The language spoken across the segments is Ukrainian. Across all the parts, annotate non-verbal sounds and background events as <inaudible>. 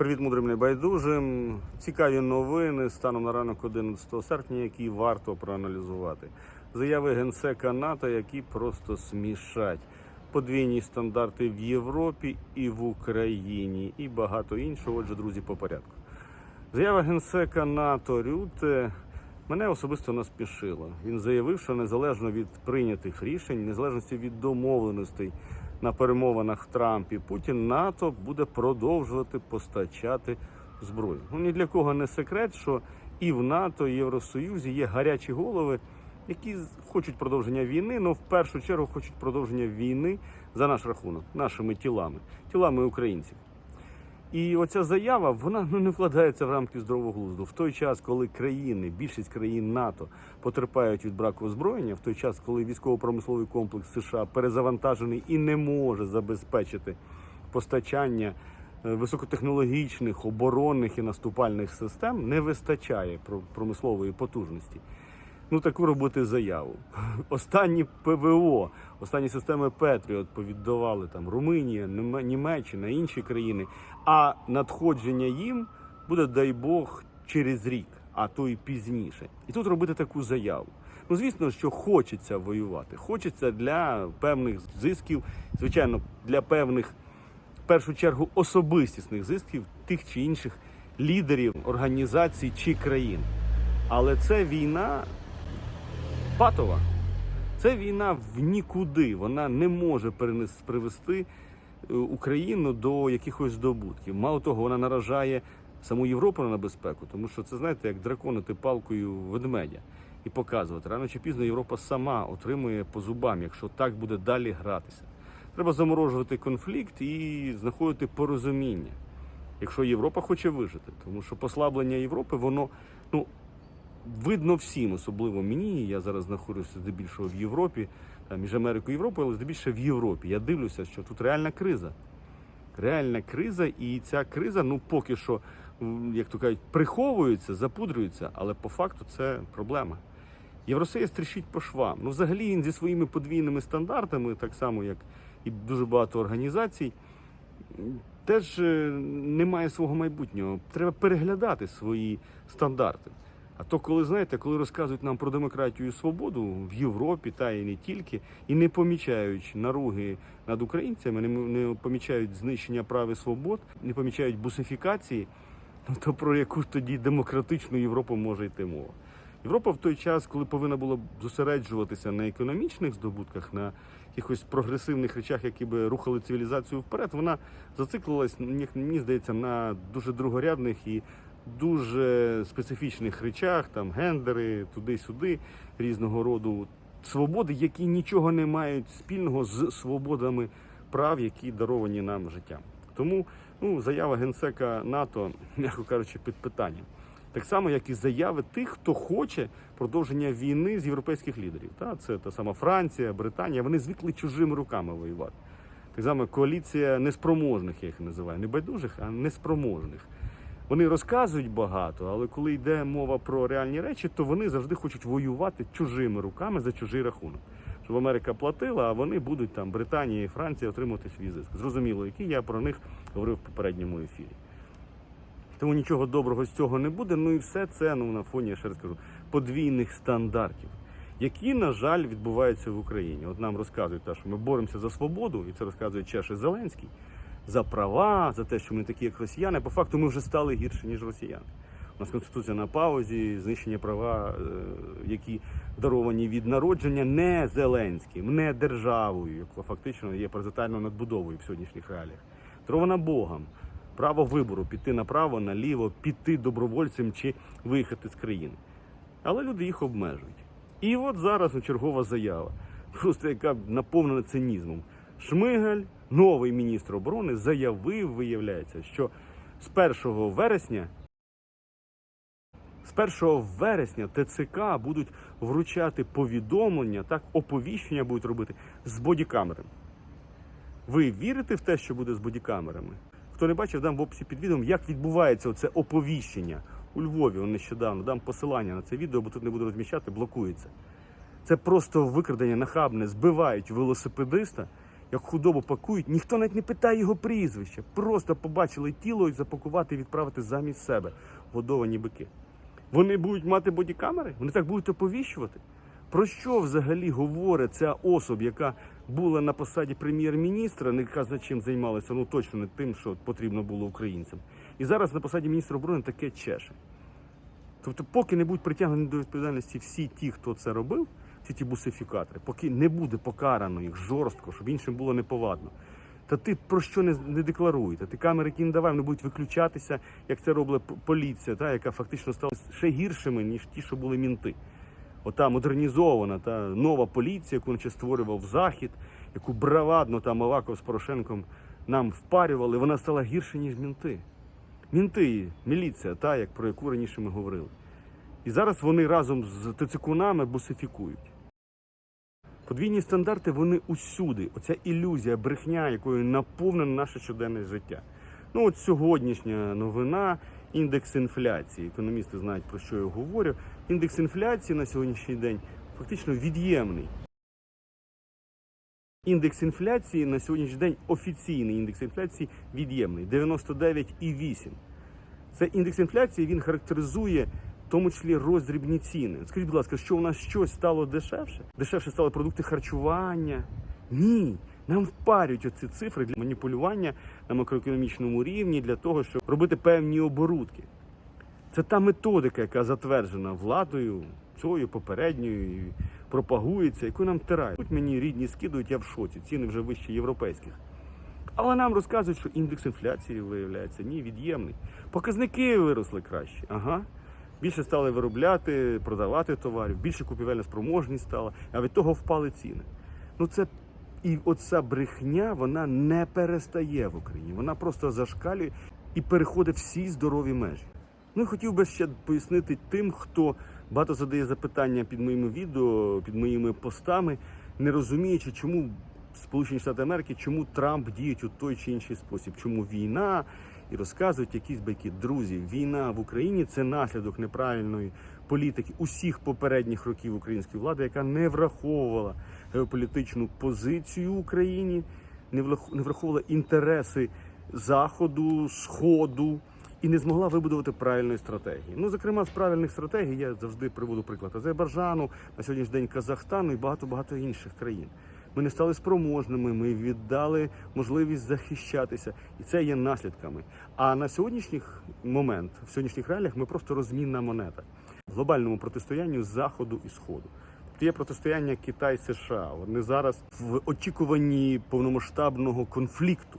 Привіт, мудрим небайдужим. Цікаві новини станом на ранок 11 серпня, які варто проаналізувати. Заяви генсека НАТО, які просто смішать. Подвійні стандарти в Європі і в Україні, і багато іншого. Отже, друзі, по порядку. Заява генсека НАТО Рюте мене особисто наспішила. Він заявив, що незалежно від прийнятих рішень, незалежності від домовленостей на перемовинах Трамп і Путін, НАТО буде продовжувати постачати зброю. Ну ні для кого не секрет, що і в НАТО, і в Євросоюзі є гарячі голови, які хочуть продовження війни, але в першу чергу хочуть продовження війни за наш рахунок, нашими тілами, тілами українців. І оця заява вона ну, не вкладається в рамки здорового глузду. В той час, коли країни, більшість країн НАТО потерпають від браку озброєння, в той час, коли військово-промисловий комплекс США перезавантажений і не може забезпечити постачання е, високотехнологічних оборонних і наступальних систем, не вистачає про- промислової потужності. Ну таку робити заяву. <laughs> Останні ПВО, останні системи Петріот повіддавали там Румунія, Німеччина, інші країни. А надходження їм буде, дай Бог, через рік, а то і пізніше. І тут робити таку заяву. Ну, звісно, що хочеться воювати. Хочеться для певних зисків, звичайно, для певних, в першу чергу, особистісних зисків тих чи інших лідерів організацій чи країн. Але це війна патова. Це війна в нікуди. Вона не може перенес, привести е, Україну до якихось здобутків. Мало того, вона наражає саму Європу на небезпеку, тому що це знаєте, як драконити палкою ведмедя і показувати. Рано чи пізно Європа сама отримує по зубам, якщо так буде далі гратися. Треба заморожувати конфлікт і знаходити порозуміння, якщо Європа хоче вижити, тому що послаблення Європи, воно ну видно всім, особливо мені. Я зараз знаходжуся здебільшого в Європі, там, між Америкою і Європою, але здебільшого в Європі. Я дивлюся, що тут реальна криза. Реальна криза, і ця криза, ну поки що, як то кажуть, приховується, запудрюється, але по факту це проблема. Євросоюз тріщить по швам. Ну, взагалі він зі своїми подвійними стандартами, так само як і дуже багато організацій, теж е, не має свого майбутнього. Треба переглядати свої стандарти. А то, коли знаєте, коли розказують нам про демократію і свободу в Європі, та і не тільки, і не помічають наруги над українцями, не, не помічають знищення прав і свобод, не помічають бусифікації, ну то про яку тоді демократичну Європу може йти мова? Європа в той час, коли повинна була зосереджуватися на економічних здобутках, на якихось прогресивних речах, які би рухали цивілізацію вперед, вона зациклилась, мені мені здається, на дуже другорядних і дуже специфічних речах, там гендери, туди-сюди, різного роду свободи, які нічого не мають спільного з свободами прав, які даровані нам життям. Тому ну, заява генсека НАТО, м'яко кажучи, під питанням. Так само, як і заяви тих, хто хоче продовження війни з європейських лідерів. Та, це та сама Франція, Британія. Вони звикли чужими руками воювати. Так само коаліція неспроможних, я їх називаю, не байдужих, а неспроможних. Вони розказують багато, але коли йде мова про реальні речі, то вони завжди хочуть воювати чужими руками за чужий рахунок. Щоб Америка платила, а вони будуть там Британія і Франція отримувати свій зиск. Зрозуміло, який я про них говорив в попередньому ефірі. Тому нічого доброго з цього не буде. Ну і все це ну на фоні, я ще раз кажу, подвійних стандартів, які, на жаль, відбуваються в Україні. От нам розказують, те, що ми боремося за свободу, і це розказує Чеши Зеленський, за права, за те, що ми такі, як росіяни. По факту ми вже стали гірше, ніж росіяни. У нас конституція на паузі, знищення права, е, які даровані від народження, не Зеленським, не державою, яка фактично є паразитальною надбудовою в сьогоднішніх реаліях. Дарована Богом. Право вибору піти направо, наліво, піти добровольцем чи виїхати з країни. Але люди їх обмежують. І от зараз чергова заява, просто яка наповнена цинізмом. Шмигаль, новий міністр оборони, заявив, виявляється, що з 1 вересня з 1 вересня ТЦК будуть вручати повідомлення, так, оповіщення будуть робити з бодікамерами. Ви вірите в те, що буде з бодікамерами? Хто не бачив, дам в описі під відео, як відбувається оце оповіщення у Львові. Нещодавно дам посилання на це відео, бо тут не буду розміщати, блокується. Це просто викрадення нахабне, збивають велосипедиста як худобу пакують, ніхто навіть не питає його прізвища. Просто побачили тіло і запакувати і відправити замість себе годовані бики. Вони будуть мати бодікамери? Вони так будуть оповіщувати? Про що взагалі говорить ця особа, яка була на посаді прем'єр-міністра, не казна чим займалася, ну точно не тим, що потрібно було українцям. І зараз на посаді міністра оборони таке чеше. Тобто, поки не будуть притягнені до відповідальності всі ті, хто це робив, всі ті бусифікатори, поки не буде покарано їх жорстко, щоб іншим було неповадно. Та ти про що не, не декларуй? Та ти камери, які не давай, вони будуть виключатися, як це робила поліція, та, яка фактично стала ще гіршими, ніж ті, що були мінти. Ота модернізована та нова поліція, яку наче створював Захід, яку бравадно там Аваков з Порошенком нам впарювали, вона стала гірше, ніж мінти. Мінти, міліція, та, як про яку раніше ми говорили. І зараз вони разом з тицикунами бусифікують. Подвійні стандарти вони усюди. Оця ілюзія, брехня, якою наповнене наше щоденне життя. Ну от сьогоднішня новина, індекс інфляції. Економісти знають про що я говорю. Індекс інфляції на сьогоднішній день фактично від'ємний. Індекс інфляції на сьогоднішній день офіційний індекс інфляції від'ємний 99,8. Це індекс інфляції він характеризує тому числі роздрібні ціни. Скажіть, будь ласка, що у нас щось стало дешевше? Дешевше стали продукти харчування? Ні. Нам впарюють оці цифри для маніпулювання на макроекономічному рівні для того, щоб робити певні оборудки. Це та методика, яка затверджена владою, цією попередньою, і пропагується, яку нам тирають. Тут мені рідні скидують, я в шоці, ціни вже вище європейських. Але нам розказують, що індекс інфляції виявляється ні, від'ємний. Показники виросли краще. Ага. Більше стали виробляти, продавати товарів, більше купівельна спроможність стала, а від того впали ціни. Ну це і оця брехня вона не перестає в Україні. Вона просто зашкалює і переходить всі здорові межі. Ну і хотів би ще пояснити тим, хто багато задає запитання під моїми відео, під моїми постами, не розуміючи, чому Сполучені Штати Америки, чому Трамп діють у той чи інший спосіб, чому війна і розказують якісь байки. Друзі, війна в Україні це наслідок неправильної політики усіх попередніх років української влади, яка не враховувала геополітичну позицію Україні, не враховувала інтереси Заходу, Сходу і не змогла вибудувати правильної стратегії. Ну, зокрема, з правильних стратегій я завжди приводу приклад Азербайджану, на сьогоднішній день Казахстану і багато-багато інших країн. Ми не стали спроможними, ми віддали можливість захищатися, і це є наслідками. А на сьогоднішній момент, в сьогоднішніх реаліях, ми просто розмінна монета в глобальному протистоянні заходу і сходу. Тобто є протистояння Китай-США. Вони зараз в очікуванні повномасштабного конфлікту,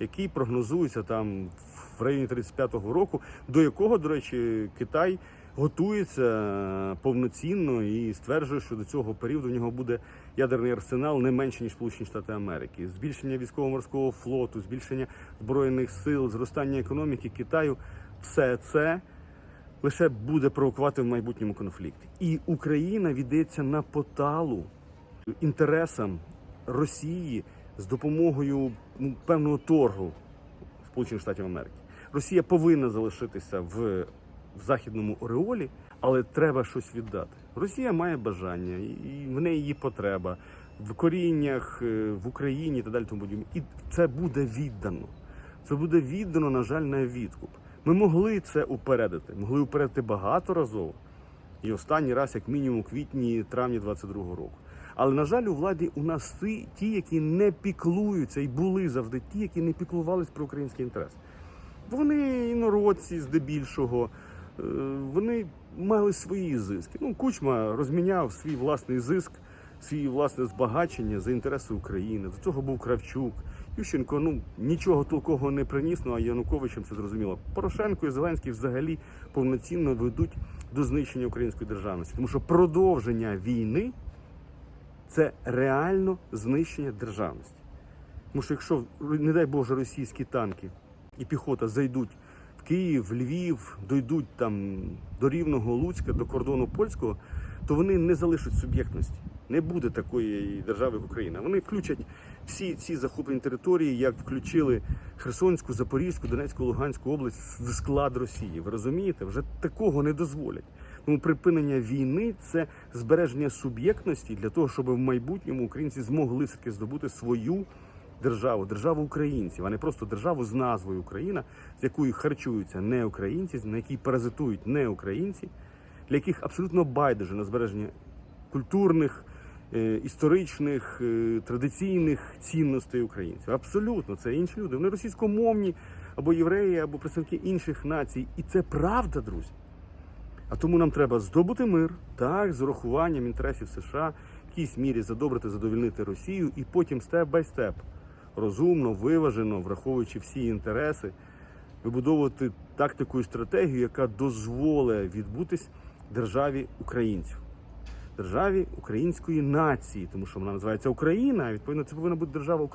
який прогнозується там в районі 35-го року, до якого, до речі, Китай готується повноцінно і стверджує, що до цього періоду в нього буде ядерний арсенал не менше ніж Сполучені Штати Америки. Збільшення військово-морського флоту, збільшення збройних сил, зростання економіки Китаю все це лише буде провокувати в майбутньому конфлікт. І Україна віддається на поталу інтересам Росії з допомогою ну, певного торгу Сполучених Штатів Америки. Росія повинна залишитися в, в західному ореолі, але треба щось віддати. Росія має бажання, і в неї є потреба в коріннях е, в Україні і так далі. Тому. І це буде віддано. Це буде віддано, на жаль, на відкуп. Ми могли це упередити, могли упередити багаторазово. І останній раз, як мінімум, у квітні травні 22-го року. Але на жаль, у владі у нас ті, які не піклуються, і були завжди ті, які не піклувались про український інтерес. Вони інородці здебільшого, вони мали свої зиски. Ну, Кучма розміняв свій власний зиск, свій власне збагачення за інтереси України. До цього був Кравчук. Ющенко ну нічого толкового не приніс, ну а Януковичем це зрозуміло. Порошенко і Зеленський взагалі повноцінно ведуть до знищення української державності, тому що продовження війни це реально знищення державності. Тому що якщо, не дай Боже, російські танки і піхота зайдуть Київ, Львів, дойдуть там до Рівного, Луцька, до кордону польського, то вони не залишать суб'єктності. Не буде такої держави, як Україна. Вони включать всі ці захоплені території, як включили Херсонську, Запорізьку, Донецьку, Луганську область в склад Росії. Ви розумієте? Вже такого не дозволять. Тому припинення війни це збереження суб'єктності для того, щоб в майбутньому українці змогли все-таки здобути свою державу, державу українців, а не просто державу з назвою Україна, з якою харчуються не українці, на якій паразитують не українці, для яких абсолютно байдуже на збереження культурних, е, історичних, е, традиційних цінностей українців. Абсолютно, це інші люди. Вони російськомовні або євреї, або представники інших націй. І це правда, друзі. А тому нам треба здобути мир, так, з урахуванням інтересів США, в якійсь мірі задобрити, задовільнити Росію, і потім степ бай степ, розумно, виважено, враховуючи всі інтереси, вибудовувати тактику і стратегію, яка дозволить відбутись державі українців, державі української нації, тому що вона називається Україна. а Відповідно, це повинна бути держава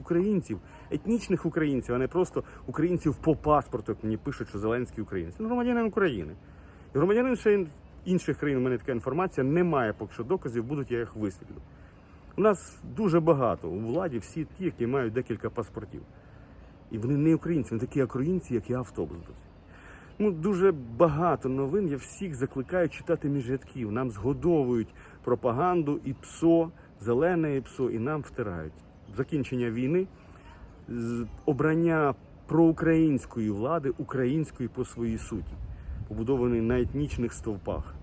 українців, етнічних українців, а не просто українців по паспорту, як мені пишуть, що Зеленський українець. Він громадянин України. І громадянин ще інших країн, у мене така інформація, немає поки що доказів, будуть я їх висвітлю. У нас дуже багато у владі всі ті, які мають декілька паспортів. І вони не українці, вони такі українці, як і автобус. Ну, дуже багато новин. Я всіх закликаю читати між рядків. Нам згодовують пропаганду і ПСО, зелене і ПСО, і нам втирають. Закінчення війни, обрання проукраїнської влади, української по своїй суті, побудованої на етнічних стовпах.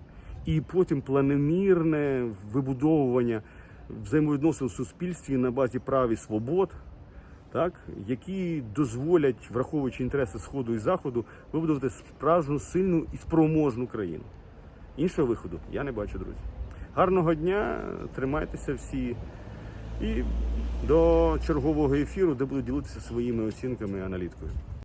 І потім планомірне вибудовування взаємовідносин в суспільстві на базі прав і свобод, так, які дозволять, враховуючи інтереси Сходу і Заходу, вибудувати справжню сильну і спроможну країну. Іншого виходу я не бачу, друзі. Гарного дня, тримайтеся всі. І до чергового ефіру, де буду ділитися своїми оцінками і аналіткою.